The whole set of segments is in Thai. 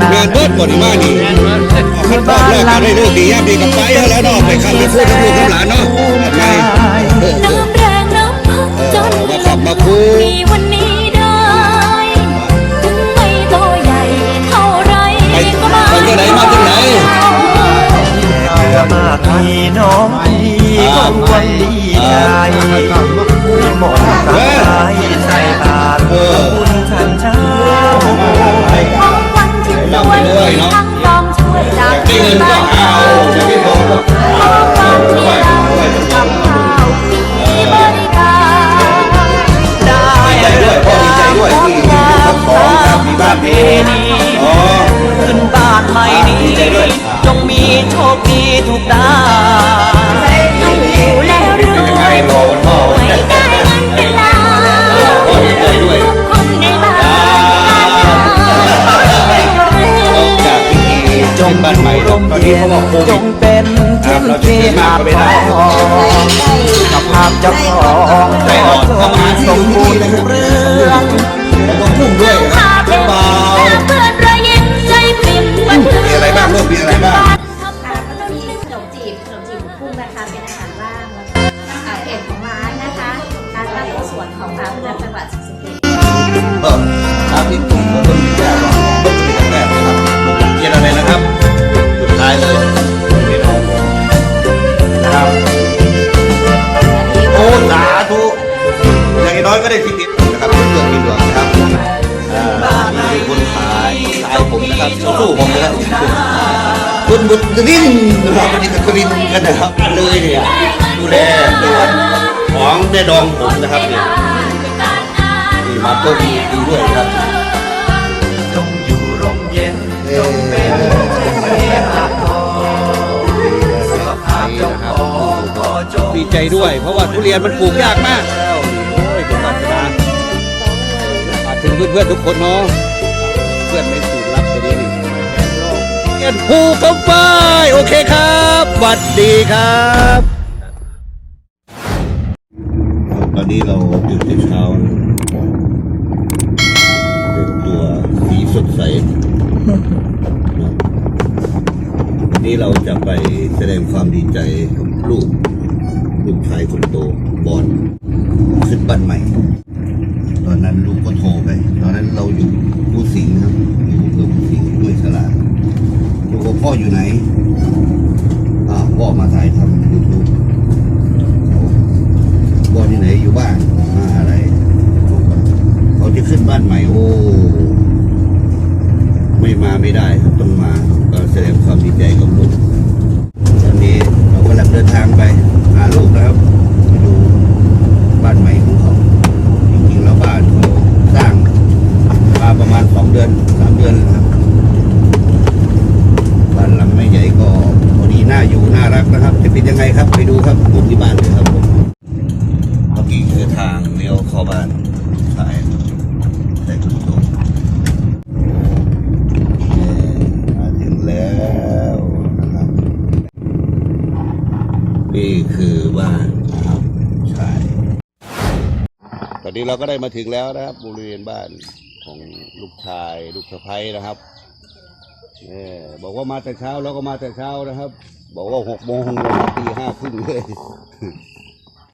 นางานเบิดบ่นี่มานี่ขั้นตอนแรกก็ได้เลิกดียามดีกับไปแล้วเนาะไปคำไปพูดกับลูกกับหลานเนาะไปเออเออน้ำแรงน้ำพัดจนมาขับมาคู่มีวันนี้ได้ถึงไม่โตใหญ่เท่าไรก็มาไปที่ไหนมาที่ไหนมากมีน้องพี่ก็ควรดีใจหมดกายใส่บาตรคุณฉันเช้า อย่างน้อยก็ได้ที่ติดนะครับเพื่อนกินด่วนนะครับมีคนขายขายผมนะครับสู้ผมนะครับคุณบุตรินทร์นะครับวันนี้กับกรินทร์กันนะครับเลยเนี่ยดูแลด่วนของแม่ดองผมนะครับเนี่ยนี่มาต้ดีดีด้วยครับจงอยู่ร่มเย็นจงเป็นเทพหลักทองสุขภาพเจ้าของก็จงดีใจด้วย เพราะว่าทุเรียนมันปลูกยากมาก เพื่อนๆทุกคนเนาะเพื่อนไม่สูตรลับตัวนี้นี่เอ็นภูกำไฟโอเคครับสวัสดีครับ ตอนนี้เราตื่นแต่เช้าเป็นตัวสีสดใสวันนี้เราจะไปแสดงความดีใจกับลูกลูกชายคนโตบอลขึ้นบ้านใหม่ ตอนนั้นลูกก็โทรไป ตอนนั้นเราอยู่ผู้สิงห์ครับ อยู่เพื่อผู้สิงห์ด้วยสลาลูกว่าพ่ออยู่ไหนอ้าวพ่อมาถ่ายทำยูทูบบอลอยู่ไหนอยู่บ้านมาอะไรเขาจะขึ้นบ้านใหม่ โอ้ ไม่มาไม่ได้ครับต้องมาก็แสดงความดีใจกับลูกตอนนี้เรากำลังเดินทางไปหาลูกนะครับไปดูบ้านใหม่ของเขาจริงๆแล้วบ้านเขาสร้างมาประมาณสองเดือนสามเดือนแล้วครับบ้านหลังไม่ใหญ่ก็พอดีน่าอยู่น่ารักนะครับ จะเป็นยังไงครับ ไปดูครับดูที่บ้านเลยครับผมเมื่อกี้คือทางเลี้ยวเข้าบ้านชายใส่กุญแจ มาถึงแล้วนะครับ นี่คือบ้านนะครับใช่ตอนนี้ เราก็ได้มาถึงแล้วนะครับ บริเวณบ้านของลูกชายลูกสะใภ้นะครับเนี่ยบอกว่ามาแต่เช้าเราก็มาแต่เช้านะครับ บอกว่าหกโมงลงมาตีห้าครึ่งเลย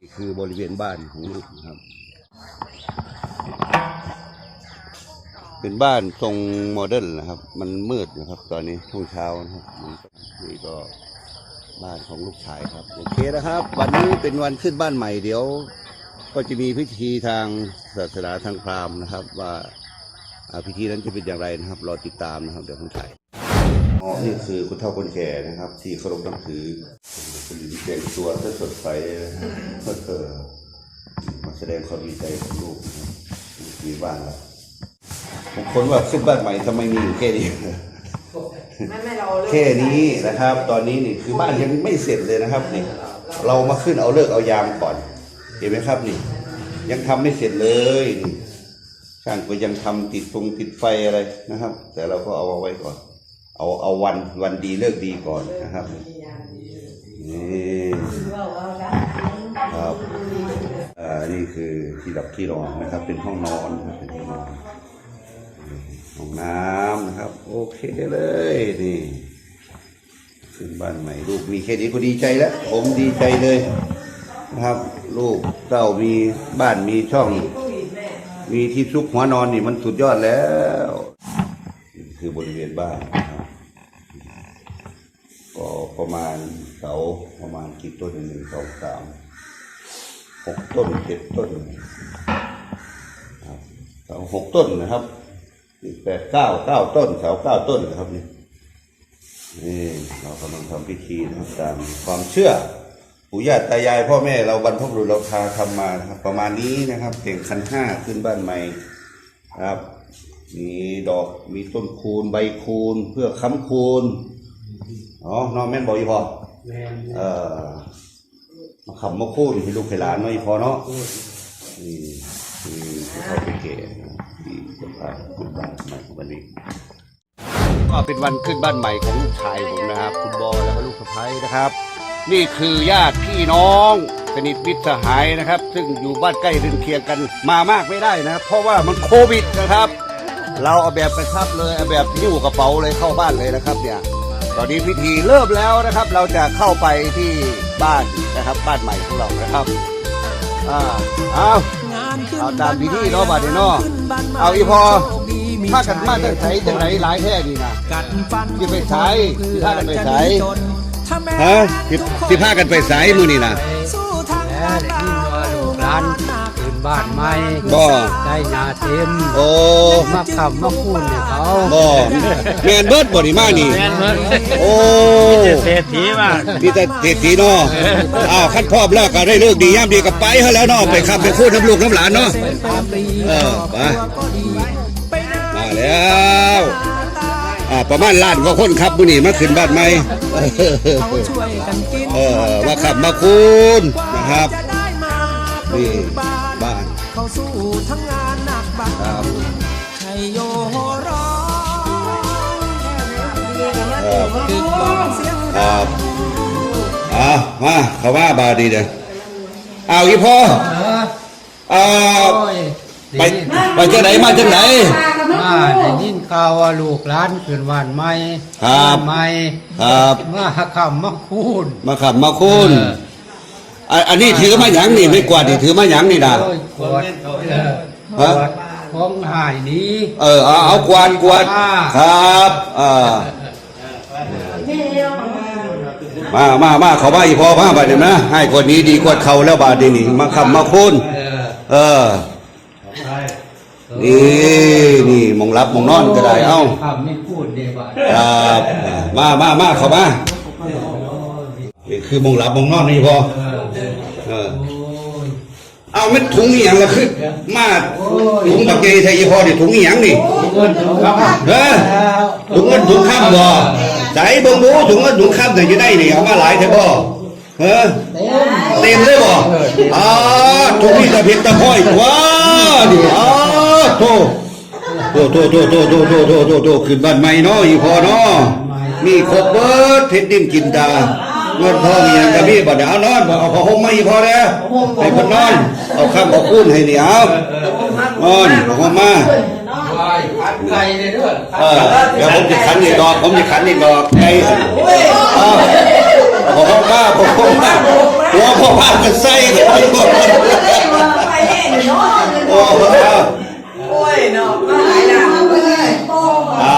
นี่คือบริเวณบ้านของลูกนะครับ เป็นบ้านทรงโมเดิร์นนะครับ มันมืดนะครับ ตอนนี้ช่วงเช้านะครับนี่ก็บ้านของลูกชายครับ โอเคนะครับ วันนี้เป็นวันขึ้นบ้านใหม่เดี๋ยว ก็จะมีพิธีทางศาสนาทางพราหมณ์นะครับว่าอ่าพิธีนั้นจะเป็นอย่างไรนะครับ รอติดตามนะครับ เดี๋ยวผมถ่ายอ๋อนี่คือคนเฒ่าคนแก่นะครับ ที่เคารพนับถือเป็นแต่งตัวซะสดใสนะครับเออมาแสดงความดีใจกับลูกนะครับมีบ้านแล้วบางคนว่าขึ้นบ้านใหม่ทำไมมีอยู่แค่นี้แค่นี้นะครับ ตอนนี้นี่คือบ้านยังไม่เสร็จเลยนะครับนี่เรามาขึ้นเอาเลิกเอายามก่อน เห็นไหมครับนี่ ยังทำไม่เสร็จเลยนี่ช่างก็ยังทำติดฟงติดไฟอะไรนะครับ แต่เราก็เอาเอาไว้ก่อน เอาเอาวันวันดีเลิกดีก่อนนะครับนี่ครับอ่านี่คือที่หลับที่นอนนะครับ เป็นห้องนอนนะครับเป็นห้องนอนห้องน้ำนะครับ โอเคเลยนี่ขึ้นบ้านใหม่ลูกมีแค่นี้ก็ดีใจแล้ว ผมดีใจเลย นะครับ ลูกเต้ามีบ้านมีช่อง มีที่ซุกหัวนอนนี่มันสุดยอดแล้ว คือบริเวณบ้านนะครับก็ประมาณเสาประมาณกี่ต้นหนึ่งสองสามหกต้นเจ็ดต้นครับเสาหกต้นนะครับตีแปดเก้าเก้าต้นเสาเก้าต้นนะครับนี่นี่เรากำลังทำพิธีนะตามความเชื่อ ปู่ย่าตายายพ่อแม่เราบรรพบุรุษเราพาทำมานะครับ ประมาณนี้นะครับเก่งคันห้าขึ้นบ้านใหม่ครับ มีดอกมีต้นคูณใบคูณเพื่อค้ำคูณอ๋อน้องแม่นบอกอีพอเอ่อมาขับมาคู่นี่ให้ลูกให้หลานเนาะอีพอเนาะนี่คือผู้เฒ่าผู้แก่นะที่จะพาขึ้นบ้านใหม่วันนี้ก็เป็นวันขึ้นบ้านใหม่ของลูกชายผมนะครับ คุณบอยแล้วก็ลูกสะใภ้นะครับ นี่คือญาติพี่น้องสนิทมิตรสหายนะครับ ซึ่งอยู่บ้านใกล้เรือนเคียงกันมามากไม่ได้นะครับ เพราะว่ามันโควิดนะครับ เราเอาแบบกระชับเลยเอาแบบหิ้วกระเป๋าเลยเข้าบ้านเลยนะครับเนี่ยตอนนี้พิธีเริ่มแล้วนะครับ เราจะเข้าไปที่บ้านนะครับ บ้านใหม่ของเรานะครับอ่าเอาเอาตามพิธีเนาะบัดนี้เนาะเอาอีพอพากันมาจังไสจังไหนหลายแท่นี่นะกัดฟันสิไปไสสิพากันไปไสถ้าแม้ ฮะสิสิพากันไปไสมื้อนี่นะสู้ทางแม่ได้ยินว่าลูกหลานขึ้นบ้านใหม่บ่ได้หนาเต็มโอ้มาคำมาคูนเนี่ยเขาบ่แม่นเบิดบ่นี่มานี่แม่นเบิดโอ้เศรษฐีมามีแต่เศรษฐีเนาะอ้าวคันพร้อมแล้วก็ได้เลิกดียามดีก็ไปเฮาแล้วเนาะไปขับไปพูดน้ำลูกน้ำหลานเนาะเออไปมาแล้ว อ่าประมาณล้านกว่าคนครับมื้อนี้มาขึ้นบ้านใหม่เขาช่วยกันกินเออมาขับมาคูณนะครับจะได้มานี่บ้านเขาสู้ทั้งงานหนักบักครับชัยโยโหร้องครับคือกลองเสียงครับอ่ามาเข้ามาบาดนีเด้อเอาอีพ่ออ่าโอ้ยไปไปจังไหนมาจังไหน มา ได้ยินข่าวว่าลูกหลานขึ้นบ้านใหม่ครับานใหม่ครับมาคำมาคูนมาขับมาคูณอะอันนี้ถือมาหยังนี่ไม่กวาดนี่ถือมาหยังนี่นะโอ้ยกวดเออกวดของหายนี้เออเอาเอากวาดกวาดครับอ่ามามามาเขาว่าอีพอมาบาดนี้นะให้คนนี้ดีกว่าเขาแล้วบาดนี้นี่มาขับมาคูณเออเออ นี่นี่มองรับมองนอนก็ได้เอ้าคำไม่พูดเดี๋ยวว่าครับมามามาเข้ามานี่คือมองรับมองนอนนี่พอเออโอ้ยเอาเม็ดถุงนี่อย่างละคือมาถุงบักเกยไทยพอนี่ถุงนี่อย่างนี่เงินถึงครับเออถุงเงินถุงข้ามบ่ใส่เบิ่งบูถุงเงินถุงข้ามแต่จะได้นี่เอามาหลายเถอะบ่เออเต็มเลยบ่อ๋อถุงนี่ตะเพ็ดตะพ้อยว้าดิอ๋อ โตโตโตโตโตโตโตโตโตโตขึ้นบ้านใหม่เนาะอีพอเนาะมีครบเบิดเพชรดินกินดาเงินทองอหย่างก็มีบ่เดี๋ยวนอนบ่เอาผ้าห่มมาอีพอเด้อให้เพิ่นนอน เอาข้ามเอาคุ้นให้นี่เอานอนเอาห่มมาเออเดี๋ยวผมจะขันอีกดอกผมจะขันอีกดอกไอ้เอาผมพ่อป้าผมพ่อป้าหัวพ่อป้ากันใส่กันไมดโอ้โหอ่า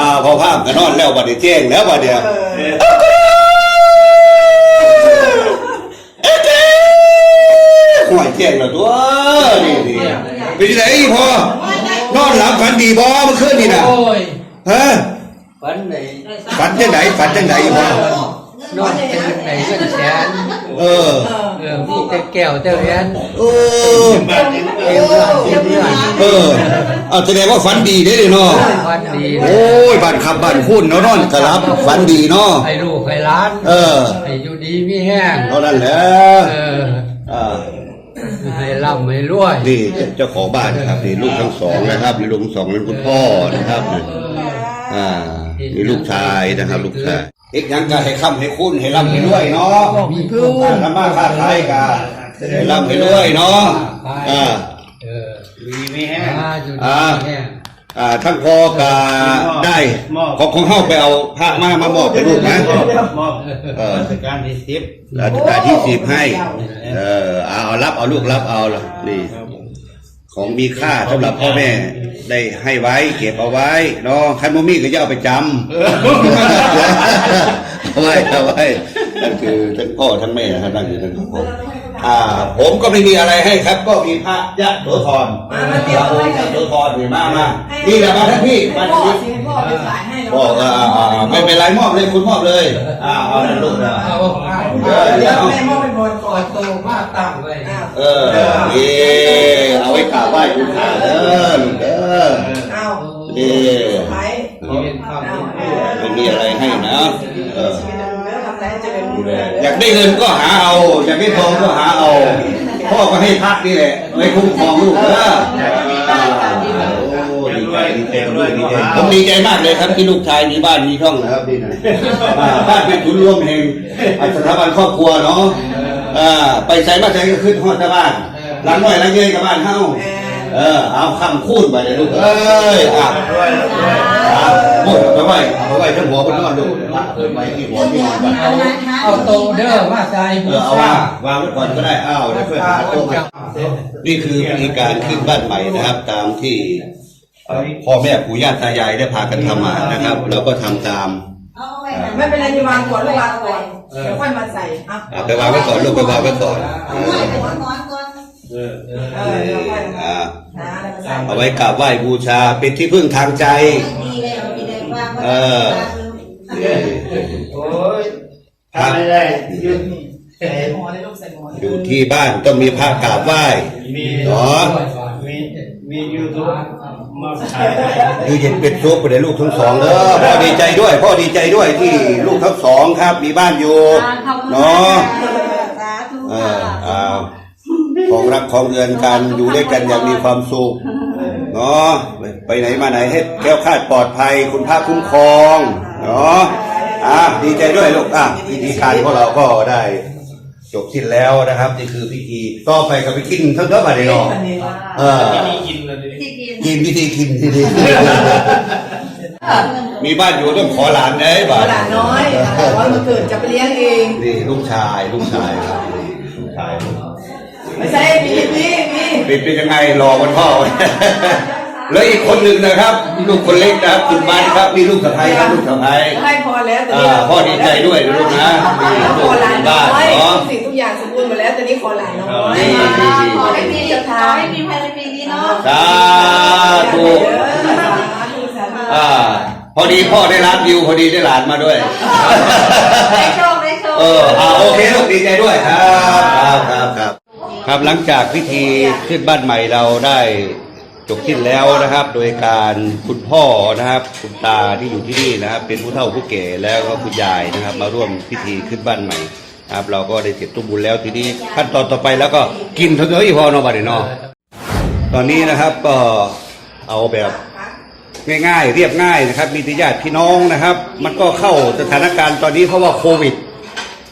พ่อป้ากันนอนแล้วบัดนี้แจ้งแล้วบัดเดียวห่วยแจ้งแล้วตัวนี่นี่เป็นยังไงพ่อนอนหลับฝันดีบ่เมื่อคืนนี่นะฮะฝันไหนฝันจังไหนฝันจังไหนพ่อนอนตื่นไหนเงินแสนเออ เออมีแต่แก้วแต่แหวนเออ เต็มเรือนเต็มเรือนเออเอาแสดงว่าฝันดีได้เลยเนาะฝันดีโอ้ยบ้านขับบ้านคุ้นเนาะนอนกระลับฝันดีเนาะให้ลูกให้หล้านเออให้อยู่ดีมีแห้งเท่านั้นแหละเอออ่าให้ร่ำให้รวยนี่เจ้าของบ้านนะครับนี่ลูกทั้งสองนะครับนี่ลูกทั้งสองนั่นคุณพ่อนะครับนี่อ่านี่ลูกชายนะครับ ลูกชาย เอ็กยังก็ให้ค้ำให้คุ้นให้ร่ำให้รวยเนาะมีพื้นทำมาค้าขายกันให้ร่ำให้รวยเนาะอ่า เออมีไม่แห้งอ่าอยู่ดีอ่ามีแห้งอ่าทั้งพอกาได้ของของเฮาไปเอาพระมามามอบให้ลูกนะมอบเออราชการที่สิบรัชกาลที่สิบให้ เออเอาเอารับเอาลูกรับเอาล่ะนี่ของมีค่าสำหรับพ่อแม่ ได้ให้ไว้ เก็บเอาไว้เนาะคันโมมี่ก็จะเอาไปจำเอาไว้เอาไว้นั่นคือทั้งพ่อทั้งแม่นะครับนั่นคือทั้งพ่ออ่า ผมก็ไม่มีอะไรให้ครับ ก็มีพระยะโสธรพระองค์ยะโสธรนี่มามานี่แหละมาท่านพี่มาที่นี่บอกอ่าอ่าอ่าไม่เป็นไรมอบเลยคุณมอบเลย อ่าเอานั่นลูกนะเอาเออเดี๋ยวแม่มอบเป็นบอลก่อนโตมาตั้งไว้ เออนี่เอาไว้กราบไหว้คุณค่าเด้อลูกเด้อเอานี่ไปนี่เป็นข้าวที่ไม่มีอะไรให้นะเอออยากได้เงินก็หาเอา อยากได้ทองก็หาเอา พ่อก็ให้พักนี่แหละไว้คุ้มครองลูกเด้อโอ้ดีใจดีใจดีใจผมดีใจมากเลยครับที่ลูกชายมีบ้านมีช่องนะครับนี่นะบ้านเป็นศูนย์รวมแห่งสถาบันครอบครัวเนาะ อ่าไปใส่มาใส่ก็ขึ้นห้องตาบ้านหลังหน่อยหลังเยยกับบ้านเฮาเออเอาคำคูณไปเลยลูกเอ้ยอะด้วยด้วยอะหมดไปไว้เอาไว้ทั้งหัวบนนอนลูกอะเปิดไว้ที่หัวที่นอนก่อนเอาเอาโตเด้อมาใส่เอบูอเอาชาวางวางไว้ก่อนก็ได้อ้าวเดี๋ยวเพื่อนหาตัวมานี่คือวิธีการขึ้นบ้านใหม่นะครับ ตามที่พ่อแม่ปู่ย่าตายายได้พากันทำมานะครับ เราก็ทำตาม ไม่เป็นไรจะวางก่อนลูกวางก่อน เดี๋ยวค่อยมาใส่เอาอะไปวางไว้ก่อนลูกไปวางไว้ก่อนเออเออเออ เออเดี๋ยวค่อยอ่านะแล้วมาใส่เอาไว้กราบไหว้บูชาเป็นที่พึ่งทางใจเออโอ้ยทำไม่ได้ยืนใส่หมอเลยลูกใส่หมอเลยอยู่ที่บ้านต้องมีพระกราบไหว้ มีเนาะมีมียูทูบ มาถ่ายให้อยู่เย็นเป็นซุปไปเลยลูกทั้งสองเด้อพ่อดีใจด้วย พ่อดีใจด้วยที่ลูกทั้งสองครับ มีบ้านอยู่เนาะสาธุเออเอาของรักของเรือนกันอยู่ด้วยกันอย่างมีความสุขเนาะไปไหนมาไหนให้แก้วคลาดปลอดภัย คุณพระคุ้มครองเนาะอะดีใจด้วยลูกอะพิธีการของเราก็ได้จบสิ้นแล้วนะครับ นี่คือพิธีต่อไปก็ไปกินเท่าเดิมมาเลยเนาะเออกินเลยที่ กินกินพิธีกินพิธีมีบ้านอยู่ต้องขอหลานได้บ้าหลานน้อยขอมาเกิดจะไปเลี้ยงเองนี่ลูกชายลูกชายครับนี่ลูกชายไม่ใช่มีมีมีเป็นเป็นยังไงรอวันพ่อแล้วอีกคนหนึ่งนะครับ ลูกคนเล็กนะครับคุณบ้านครับมีลูกสะใภ้ครับลูกสะใภ้ให้พอแล้วตอนอ่านี้พ่อดีใจด้วยนะลูกนะนี่ลูขกอหลานบ้าน้นอยเนาะทุกสิ่งทุกอย่างสมบูรณ์หมดแล้วตอนนี้ขอหลานน้อยนี่ขอให้มีขอให้มีภายในปีนี้เนาะ สาธุอ่าพอดีพ่อได้ร้านวิวพอดีได้หลานมาด้วย ได้โชคได้โชคเอออ่าโอเคลูกดีใจด้วยครับครับครับครับครับหลังจากพิธีขึ้นบ้านใหม่เราได้จบสิ้นแล้วนะครับ โดยการคุณพ่อนะครับ คุณตาที่อยู่ที่นี่นะครับ เป็นผู้เฒ่าผู้แก่แล้วก็คุณยายนะครับ มาร่วมพิธีขึ้นบ้านใหม่นะครับเราก็ได้เสร็จตุ้บุญแล้วทีนี้ขั้นตอนต่อไปแล้วก็กินเท่านี้พอเนาะบัดนี้เนาะ ตอนนี้นะครับก็เอาแบบง่ายๆ เรียบง่ายนะครับ มีแต่ญาติพี่น้องนะครับ มันก็เข้าสถานการณ์ตอนนี้เพราะว่าโควิด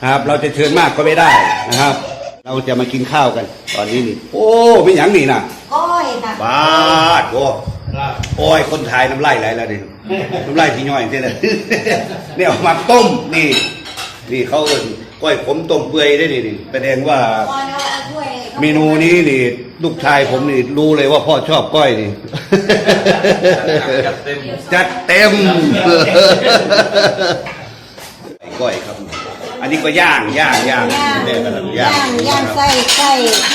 นะครับ เราจะเชิญมากก็ไม่ได้นะครับ เราจะมากินข้าวกัน ตอนนี้นี่ โอ้ไม่หยังนี่นะก้อยค่ะบาดโอ้โอ้ยคนไทยน้ำลายไหลแล้วนี่น้ำลายที่ย่อยเท่เลยเนี่ยเอามาต้มนี่ นี่เขาเอิ้นก้อยขมต้มเปื่อยได้นี่นี่แสดงว่าก้อยแล้ว เอาถ้วยเมนูนี้นี่ลูกชายผมนี่รู้เลยว่าพ่อชอบก้อยนี่ จัดเต็มจัดเต็มไอ้ก้อยครับ อันนี้ก็ย่างย่างย่างแม่กำลังย่าย่างงย่างไส้ไส้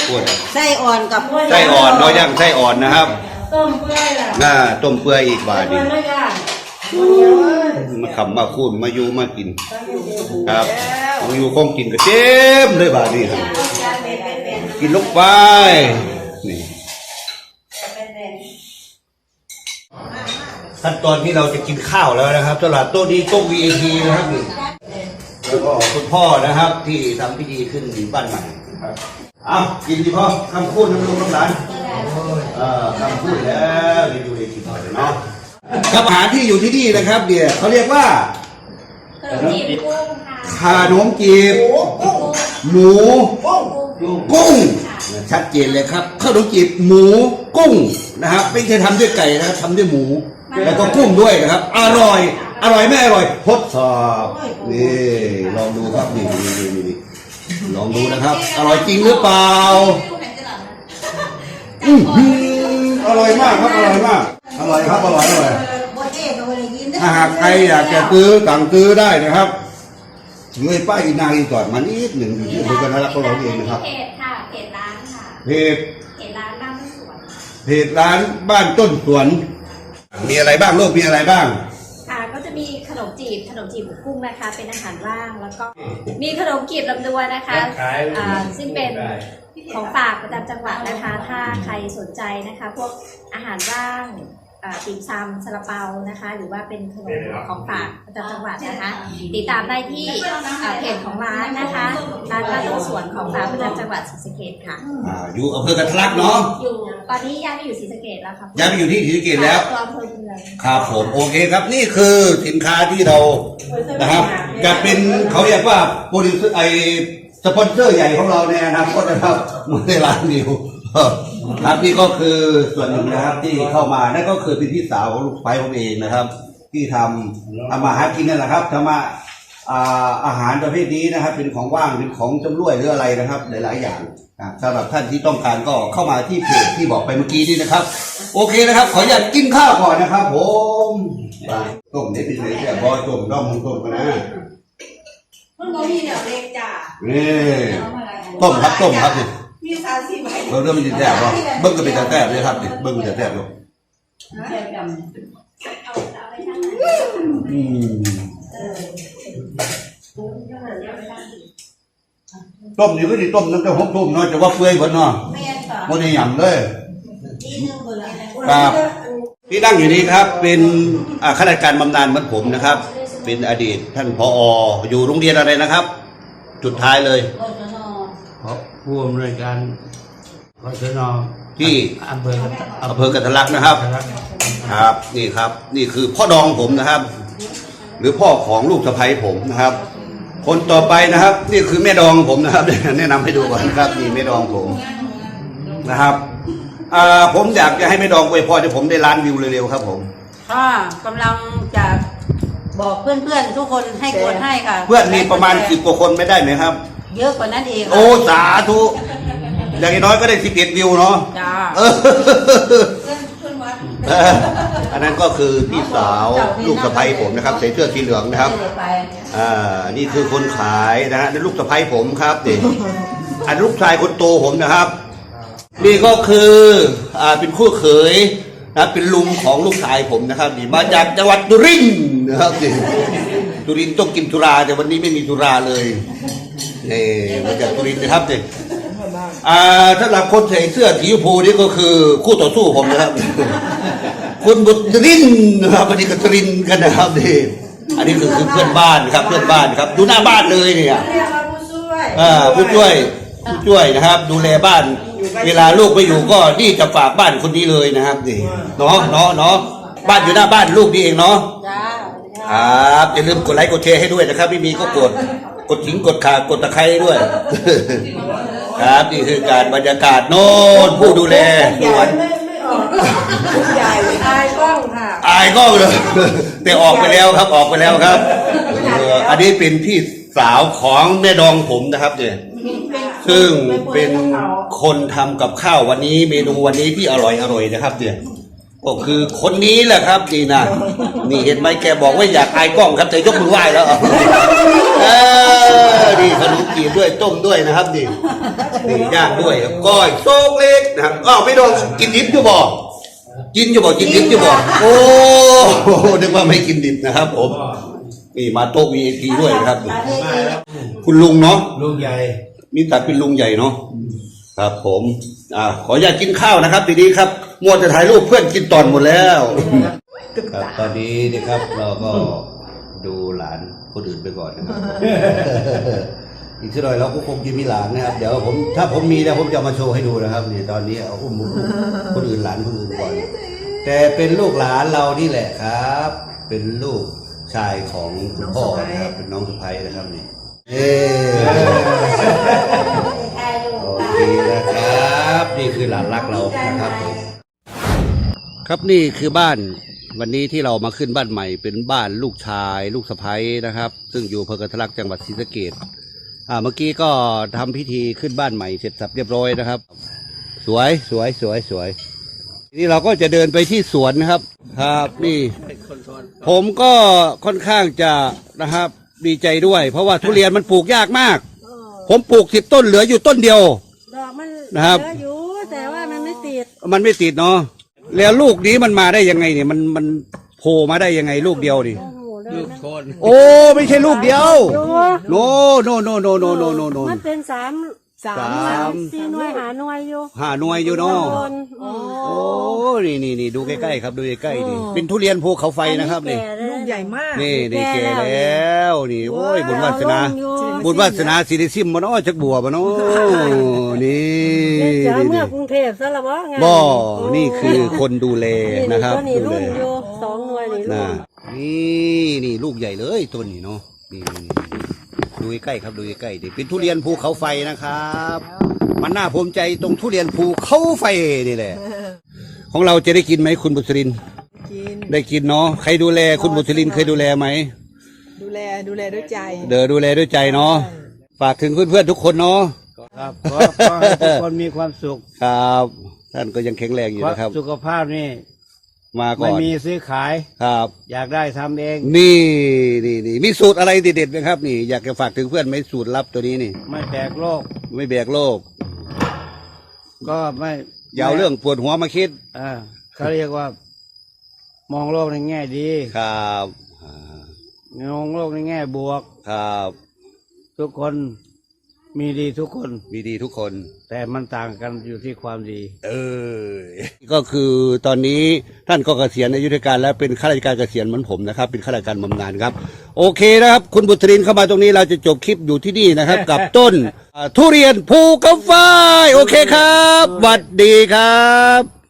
พูดไส้อ่อนกับไส้อ่อนเนาะย่างไส้อ่อนนะครับต้มเปื่อยล่ะน่าต้มเปื่อยอีกบาทหนึมังนไม่ยากมาขำมาคูนมาอยู่มากิน ครับมาอยู่คงกินก็เต็มเลยบาทนี้ครับ กินลงไปนี่ขั้นตอนที่เราจะกินข้าวแล้วนะครับสลัดโต๊ะนี้โต๊ะ VIP นะครับนี่แล้วก็คุณพ่อนะครับ ที่ทำพิธีขึ้นบ้านใหม่ครับเอากินดีพ่อคำพูดน้ำลูกน้ำหลานเอ่อคำพูดแล้วเรียนดูเรียนกินหน่อยเนาะครับอาหารที่อยู่ที่นี่นะครับเนี่ยเขาเรียกว่าขนมจีบกุ้งค่ะขนมจีบหมู กุ้งชัดเจนเลยครับข้าวหนมจีบหมูกุ้งนะครับไม่ใช่ทำด้วยไก่นะครับทำด้วยหมู แล้วก็กุ้งด้วยนะครับ อร่อย อร่อยไม่อร่อยทดสอบนี่ลองดูครับนี่นี่นี่นี่ลองดูนะครับ อร่อยจริงหรือเปล่าอื้อหืออร่อยมากครับอร่อยมากอร่อยครับอร่อยอร่อยถ้าหากใครอยากจะซื้อสั่งซื้อได้นะครับ เลยป้ายอีนาอีก่อนมานิดหนึ่งอยู่ที่อำเภอกันทรักของเราเองนะครับ เพจค่ะเพจร้านค่ะเพจเพจร้านบ้านสวนเพจร้านบ้านต้นสวน มีอะไรบ้างลูกมีอะไรบ้าง ค่ะก็จะมีขนมจีบขนมจีบหมูกุ้งนะคะ เป็นอาหารว่างแล้วก็มีขนมกีบลำดวนนะคะอ่าซึ่งเป็นของฝากประจำจังหวัดนะคะ ถ้าใครสนใจนะคะ พวกอาหารว่างอ่า ติ่มซำซาลาเปานะคะ หรือว่าเป็นขนมของฝากประจำจังหวัดนะคะ ติดตามได้ที่อ่าเพจของร้านนะคะร้านบ้านต้นสวนของฝากประจำจังหวัดศรีสะเกษค่ะอ่าอยู่อำเภอกันทะลักเนาะอยู่ตอนนี้ย้ายไปอยู่ศรีสะเกษแล้วค่ะย้ายไปอยู่ที่ศรีสะเกษแล้วตัวอำเภอเมืองครับผมโอเคครับนี่คือสินค้าที่เรานะครับจะเป็นเขาเรียกว่าโปรดิวเซอร์ไอสปอนเซอร์ใหญ่ของเราในอนาคตนะครับเมื่อร้านนิว ครับนี่ก็คือส่วนหนึ่งนะครับที่เข้ามานั่นก็คือเป็นพี่สาวของลูกไฟผมเองนะครับ ที่ทำทำมาหากินนั่นแหละครับทำมาอ่าอาหารประเภทนี้นะครับ เป็นของว่างเป็นของจำรวยหรืออะไรนะครับ หลาย ๆ อย่างอ่าสำหรับท่านที่ต้องการก็เข้ามาที่เพจที่บอกไปเมื่อกี้นี่นะครับ โอเคนะครับ ขออนุญาตกินข้าวก่อนนะครับ ผมไปต้มเด็ดไปเลยแต่บอยต้มต้มต้มกันนะมันก็มีเดี๋ยวเล็กจ้ะนี่ต้มครับต้มครับนี่มีซาซิไว้ เบิ่งเรื่องมันจะแซ่บป่ะเบิ่งก็เป็นแต่แซ่บเลยครับนี่เบิ่งมันจะแซ่บอยู่อืมต้มนี่ก็ดีต้มตั้งแต่หกทุ่มเนาะจะว่าเปื่อยหมดเนาะแม่นต่อบ่ได้หยังเลยที่นึงเบอร์ครับที่นั่งอยู่นี้ครับ เป็นอ่าข้าราชการบำนาญเหมือนผมนะครับ เป็นอดีตท่านผออยู่โรงเรียนอะไรนะครับ จุดท้ายเลยโอชนครับผู้อำนวยการ รชนที่อำเภออำเภอกันทะลักนะครับ ครับ นี่ครับ นี่คือพ่อดองผมนะครับ หรือพ่อของลูกสะใภ้ผมนะครับ คนต่อไปนะครับ นี่คือแม่ดองผมนะครับ แนะนำให้ดูก่อนนะครับ นี่แม่ดองผมนะครับอ่าผมอยากจะให้แม่ดองอวยพรให้ผมได้ล้านวิวเร็วๆครับ ผมค่ะกำลังจะบอกเพื่อนๆทุกคนให้กดให้ค่ะ เพื่อนมีประมาณสิบกว่าคนไม่ได้ไหมครับ เยอะกว่านั้นเองค่ะโอ้สาธุ อย่างน้อยก็ได้สิบเอ็ดวิวเนาะจ้าเอออันนั้นก็คือพี่สาวลูกสะใภ้ผมนะครับใส่เสื้อสีเหลืองนะครับไปอ่า นี่คือคนขายนะฮะนี่ลูกสะใภ้ผมครับนี่อันลูกชายคนโตผมนะครับ นี่ก็คืออ่าเป็นคู่เขยนะเป็นลุงของลูกชายผมนะครับนี่มาจากจังหวัดตุรินทร์นะครับนี่ตุรินทร์ต้องกินสุราแต่วันนี้ไม่มีสุราเลยนี่มาจากตุรินทร์นะครับนี่ อ่าสำหรับคนใส่เสื้อสีชมพูนี่ก็คือคู่ต่อสู้ผมนะครับ คุณบุตรินทร์นะครับวันนี้ก็ตรินทร์กันนะครับนี่อันนี้คือคือเพื่อนบ้านครับ เพื่อนบ้านครับ ดูหน้าบ้านเลยเนี่ยเรียกว่าผู้ช่วยอ่าผู้ช่วยผู้ช่วยนะครับ ดูแลบ้าน เวลาลูกไปอยู่ก็นี่จะฝากบ้านคนนี้เลยนะครับนี่เนาะเนาะเนาะบ้านอยู่หน้าบ้านลูกนี่เองเนาะจ้าครับอย่าลืมกดไลค์กดแชร์ให้ด้วยนะครับ ไม่มีก็กดกดถิงกดขากดตะไคร้ด้วย ครับนี่คือการบรรยากาศโน่นผู้ดูแลสวนใหญ่อายกล้องค่ะอายก็เลยแต่ออกไปแล้วครับออกไปแล้วครับเอ่ออันนี้เป็นพี่สาวของแม่ดองผมนะครับเนี่ย ซึ่งเป็นคนทำกับข้าววันนี้เมนูวันนี้ที่อร่อยอร่อยนะครับเนี่ย ก็คือคนนี้แหละครับนี่นะนี่เห็นไหมแกบอกว่าอยากอายกล้องครับแต่ยกมือไหว้แล้วเออนี่ขนมจีบด้วยต้มด้วยนะครับนี่นี่ย่างด้วยก้อยโซกเล็กนะครับอ้าวไม่โดนกินดิบอยู่บ่กินอยู่บ่กินดิบอยู่บ่โอ้นึกว่าไม่กินดิบนะครับผมนี่มาโต๊ะ VIP ด้วยนะครับ คุณลุงเนาะลูกใหญ่มีแต่เป็นลุงใหญ่เนาะครับผม อ่าขออยากกินข้าวนะครับทีนี้ครับมัวจะถ่ายรูปเพื่อนกินตอนหมดแล้ว ครับตอนนี้นะครับเราก็ดูหลานคนอื่นไปก่อนนะครับ อีกสักหน่อยเราก็คงจะมีหลานนะครับ เดี๋ยวผมถ้าผมมีนะผมจะเอามาโชว์ให้ดูนะครับนี่ตอนนี้เอาอุ้มคนอื่นหลานคนอื่นก่อน แต่เป็นลูกหลานเรานี่แหละครับ เป็นลูกชายของคุณพ่อนะครับเป็นน้องสะใภ้นะครับนี่เออโอเคนะครับ นี่คือลานลักเรานะครับครับนี่คือบ้านวันนี้ที่เรามาขึ้นบ้านใหม่เป็นบ้านลูกชาย ลูกสะใภ้นะครับ ซึ่งอยู่อำเภอกระทลักจังหวัดศรีสะเกดอ่าเมื่อกี้ก็ทำพิธีขึ้นบ้านใหม่เสร็จสับเรียบร้อยนะครับ สวยสวยสวยสวยทีนี้เราก็จะเดินไปที่สวนนะครับ ครับนี่ผมก็ค่อนข้างจะนะครับ ดีใจด้วย เพราะว่าทุเรียนมันปลูกยากมาก ผมปลูกสิบต้นเหลืออยู่ต้นเดียวดอกมันนะครับเยอะอยู่ มันไม่ติดเนาะแล้วลูกนี้มันมาได้ยังไงเนี่ยมันมันโผล่มาได้ยังไงลูกเดียวดิลูกคนโอ้ไม่ใช่ลูกเดียว โนโนโนโนโนโนโนมันเป็นสาม สามสาม สี่หน่วยหาหน่วยอยู่หาหน่วยอยู่เนาะบนอ๋อโอ้นี่นี่นี่ดูใกล้ๆครับดูใกล้ๆนี่เป็นทุเรียนภูเขาไฟนะครับนี่ลูกใหญ่มาก นี่นี่แก่แล้วนี่โอ้ยบุญวาสนาบุญวาสนาสิริซิมมาเนาะจักบัวมาเนาะนี่เจ้านี่เมื่นี่อกรุงเทพซะละวะไงบ่นี่คือคนดูแลนะครับนี่ดูรุ่แลนอยู่สองหน่วยนี่รุ่นะนนี่นี่ลูกใหญ่เลยต้นนี้เนาะนี่นี่นี่ ดูใกล้ๆครับดูใกล้ๆดิเป็นทุเรียนภูเขาไฟนะครับ มันน่าภูมิใจตรงทุเรียนภูเขาไฟนี่แหละ ของเราจะได้กินไหมคุณบุษริน กิน ได้กินเนาะใครดูแลคุณบุษรินเคยดูแลไหม ดูแลดูแลด้วยใจ เดอดูแลด้วยใจเนาะฝากถึงเพื่อนๆทุกคนเนาะครับขอขอให้ทุกคนมีความสุขครับ ท่านก็ยังแข็งแรงอยู่นะครับ สุขภาพนี่ มาก่ไม่อนมีซื้อขาย ครับ อยากได้ทำเอง นี่นี่นี่มีสูตรอะไรเด็ดๆไหมครับ นี่ อยากจะฝากถึงเพื่อนไหมสูตรลับตัวนี้นี่ ไม่แบกโลก ไม่แบกโลกก็ไม่อย่าเอาเรื่องปวดหัวมาคิดอ่าเขาเรียกว่า มองโลกในแง่ดีครับอ่ามองโลกในแง่บวก ครับ ทุกคน มีดีทุกคน มีดีทุกคน แต่มันต่างกันอยู่ที่ความดี เออ ก็คือตอนนี้ท่านก็เกษียณอายุราชการแล้วเป็นข้าราชการเกษียณเหมือนผมนะครับ เป็นข้าราชการบำนาญครับ โอเคนะครับ คุณบุตรินเข้ามาตรงนี้เราจะจบคลิปอยู่ที่นี่นะครับ กับต้นอ่าทุเรียนภูกระไฟโอเคครับสวัสดีครับ